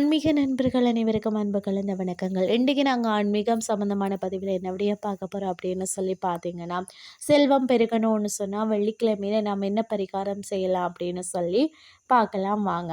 ஆன்மீக நண்பர்கள் அனைவருக்கும் அன்பு கலந்த வணக்கங்கள். இன்றைக்கு நாங்கள் ஆன்மீகம் சம்மந்தமான பதிவில் என்ன விடைய பார்க்க போகிறோம் அப்படின்னு சொல்லி பார்த்தீங்கன்னா செல்வம் பெருகணும்னு சொன்னால் வெள்ளிக்கிழமையில நாம் என்ன பரிகாரம் செய்யலாம் அப்படின்னு சொல்லி பார்க்கலாம் வாங்க.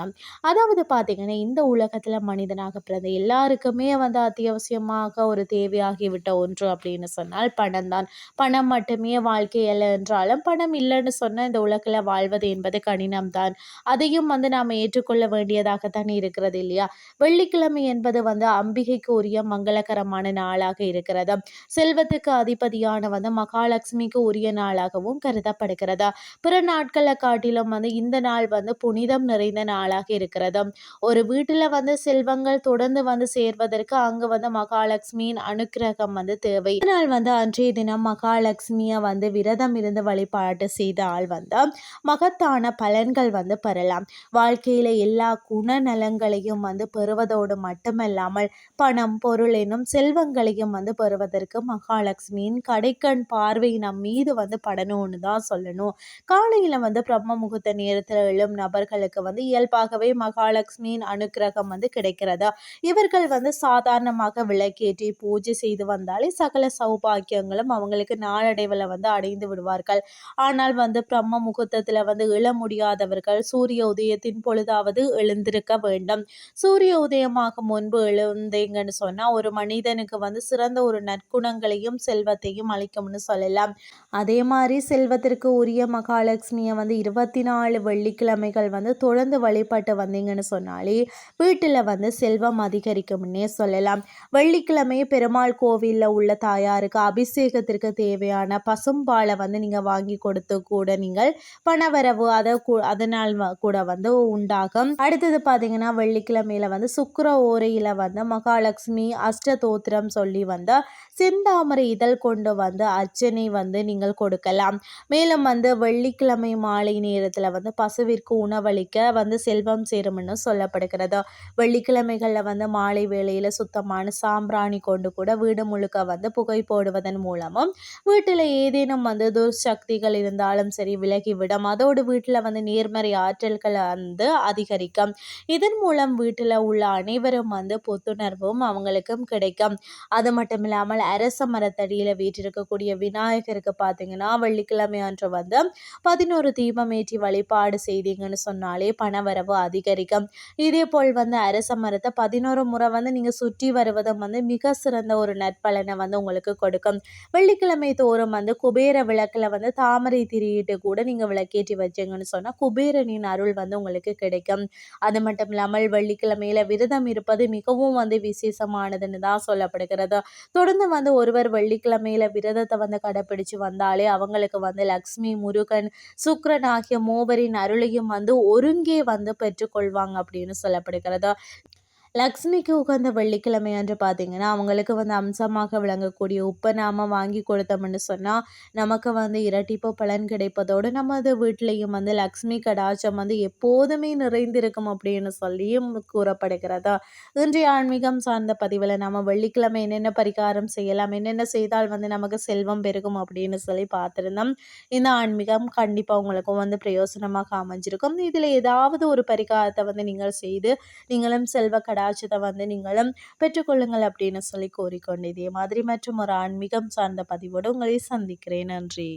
அதாவது பார்த்திங்கன்னா இந்த உலகத்தில் மனிதனாக பிறந்த எல்லாருக்குமே வந்து அத்தியாவசியமாக ஒரு தேவையாகிவிட்ட ஒன்று அப்படின்னு சொன்னால் பணம் தான். பணம் மட்டுமே வாழ்க்கை இல்லை என்றாலும் பணம் இல்லைன்னு சொன்னால் இந்த உலகில் வாழ்வது என்பது கடினம் தான். அதையும் வந்து நாம் ஏற்றுக்கொள்ள வேண்டியதாகத்தான் இருக்கிறது இல்லையா? வெள்ளிக்கிழமை என்பது வந்து அம்பிகைக்கு உரிய மங்களகரமான நாளாக இருக்கிறது. செல்வத்துக்கு அதிபதியான வந்து மகாலட்சுமிக்கு உரிய நாளாகவும் கருதப்படுகிறது. பிற நாட்களை காட்டிலும் வந்து இந்த நாள் வந்து புனித புனிதம் நிறைந்த நாளாக இருக்கிறது ஒரு வீட்டில் வந்து செல்வங்கள் தொடர்ந்து வந்து சேர்வதற்கு அங்கு வந்து மகாலட்சுமியின் அனுக்கிரகம் வந்து தேவை. இதனால் வந்து அன்றைய தினம் மகாலட்சுமியை வந்து விரதம் இருந்து வழிபாட்டு செய்தால் வந்து மகத்தான பலன்கள் வந்து பெறலாம். வாழ்க்கையில எல்லா குணநலங்களையும் வந்து பெறுவதோடு மட்டுமல்லாமல் பணம் பொருள் எனும் செல்வங்களையும் வந்து பெறுவதற்கு மகாலட்சுமியின் கடைக்கண் பார்வை நம் மீது வந்து படணும்னு தான் சொல்லணும். காலையில் வந்து பிரம்ம முகூர்த்த நேரத்தில் எழும் நபர்கள் இவர்களுக்கு வந்து இயல்பாகவே மகாலட்சுமியின் அனுக்கிரகம் வந்து கிடைக்கிறதா? இவர்கள் வந்து சாதாரணமாக விளக்கேற்றி பூஜை செய்து வந்தாலே சகல சௌபாக்கியங்களும் அவங்களுக்கு நாளடைவில் வந்து அடைந்து விடுவார்கள். ஆனால் வந்து பிரம்ம முகூர்த்தத்தில் வந்து எழ முடியாதவர்கள் சூரிய உதயத்தின் பொழுதாவது எழுந்திருக்க வேண்டும். சூரிய உதயமாக முன்பு எழுந்தீங்கன்னு சொன்னால் ஒரு மனிதனுக்கு வந்து சிறந்த ஒரு நற்குணங்களையும் செல்வத்தையும் அளிக்கும்னு சொல்லலாம். அதே மாதிரி செல்வத்திற்கு உரிய மகாலட்சுமியை வந்து இருபத்தி நாலு வெள்ளிக்கிழமைகள் வந்து வந்து தொடர்ந்து வழிபட்டு வந்தீங்கன்னு சொன்னாலே வீட்டில் வந்து செல்வம் அதிகரிக்கும்னே சொல்லலாம். வெள்ளிக்கிழமை பெருமாள் கோவிலில் உள்ள தாயாருக்கு அபிஷேகத்திற்கு தேவையான பசும்பாலை வந்து நீங்கள் வாங்கி கொடுத்து கூட நீங்கள் பணவரவு அதை அதனால் கூட வந்து உண்டாகும். அடுத்தது பார்த்தீங்கன்னா வெள்ளிக்கிழமையில வந்து சுக்கர ஓரையில் வந்து மகாலட்சுமி அஷ்டதோத்திரம் சொல்லி வந்து செந்தாமரை இதழ் கொண்டு வந்து அர்ச்சனை வந்து நீங்கள் கொடுக்கலாம். மேலும் வந்து வெள்ளிக்கிழமை மாலை நேரத்தில் வந்து பசுவிற்கு உணவு அளிக்க வந்து செல்வம் சேரும்னு சொல்லப்படுகிறது? வெள்ளிக்கிழமைகளில் வந்து மாலை வேளையில் சுத்தமான சாம்பிராணி கொண்டு கூட வீடு முழுக்க வந்து புகை போடுவதன் மூலமும் வீட்டில் ஏதேனும் வந்து துர்சக்திகள் இருந்தாலும் சரி விலகிவிடும். அதோடு வீட்டில் வந்து நேர்மறை ஆற்றல்களை வந்து அதிகரிக்கும். இதன் மூலம் வீட்டில் உள்ள அனைவரும் வந்து புத்துணர்வும் அவங்களுக்கும் கிடைக்கும். அது மட்டும் இல்லாமல் அரச மரத்தடியில் வீட்டிருக்கக்கூடிய விநாயகருக்கு பார்த்தீங்கன்னா வெள்ளிக்கிழமை அன்று வந்து பதினோரு தீபம் ஏற்றி வழிபாடு செய்தீங்கன்னு சொன்னால் சொன்னாலே பணவரவு அதிகரிக்கும். இதே போல் வந்து அரச மரத்தை பதினோரு முறை வந்து நீங்கள் சுற்றி வருவதும் வந்து மிக சிறந்த ஒரு நற்பலனை வந்து உங்களுக்கு கொடுக்கும். வெள்ளிக்கிழமை தோறும் வந்து குபேர விளக்கில் வந்து தாமரை திரியிட்டு கூட நீங்கள் விளக்கேற்றி வச்சீங்கன்னு சொன்னால் குபேரனின் அருள் வந்து உங்களுக்கு கிடைக்கும். அது மட்டும் இல்லாமல் வெள்ளிக்கிழமையில விரதம் இருப்பது மிகவும் வந்து விசேஷமானதுன்னு தான் சொல்லப்படுகிறது. தொடர்ந்து வந்து ஒருவர் வெள்ளிக்கிழமையில விரதத்தை வந்து கடைப்பிடிச்சு வந்தாலே அவங்களுக்கு வந்து லக்ஷ்மி முருகன் சுக்ரன் ஆகிய மூவரின் அருளையும் வந்து ஒருங்கே வந்து பெற்றுக்கொள்வாங்க அப்படின்னு சொல்லப்படுகிறது லக்ஷ்மிக்கு உகந்த வெள்ளிக்கிழமை அன்று பார்த்தீங்கன்னா அவங்களுக்கு வந்து அம்சமாக விளங்கக்கூடிய உப்பை நாம் வாங்கி கொடுத்தோம்னு சொன்னால் நமக்கு வந்து இரட்டிப்பு பலன் கிடைப்பதோடு நமது வீட்லேயும் வந்து லக்ஷ்மி கடாச்சம் வந்து எப்போதுமே நிறைந்திருக்கும் அப்படின்னு சொல்லியும் கூறப்படுகிறதா? இன்றைய ஆன்மீகம் சார்ந்த பதிவில் நம்ம வெள்ளிக்கிழமை என்னென்ன பரிகாரம் செய்யலாம் என்னென்ன செய்தால் வந்து நமக்கு செல்வம் பெருகும் அப்படின்னு சொல்லி பார்த்துருந்தோம். இந்த ஆன்மீகம் கண்டிப்பாக உங்களுக்கும் வந்து பிரயோசனமாக அமைஞ்சிருக்கும். இதில் ஏதாவது ஒரு பரிகாரத்தை வந்து நீங்கள் செய்து நீங்களும் செல்வ கடா கடாட்சத்தை வந்து நீங்களும் பெற்றுக்கொள்ளுங்கள் அப்படின்னு சொல்லி கோரிக்கொண்டு இதே மாதிரி மற்றும் ஒரு ஆன்மீகம் சார்ந்த பதிவோடு உங்களை சந்திக்கிறேன். நன்றி.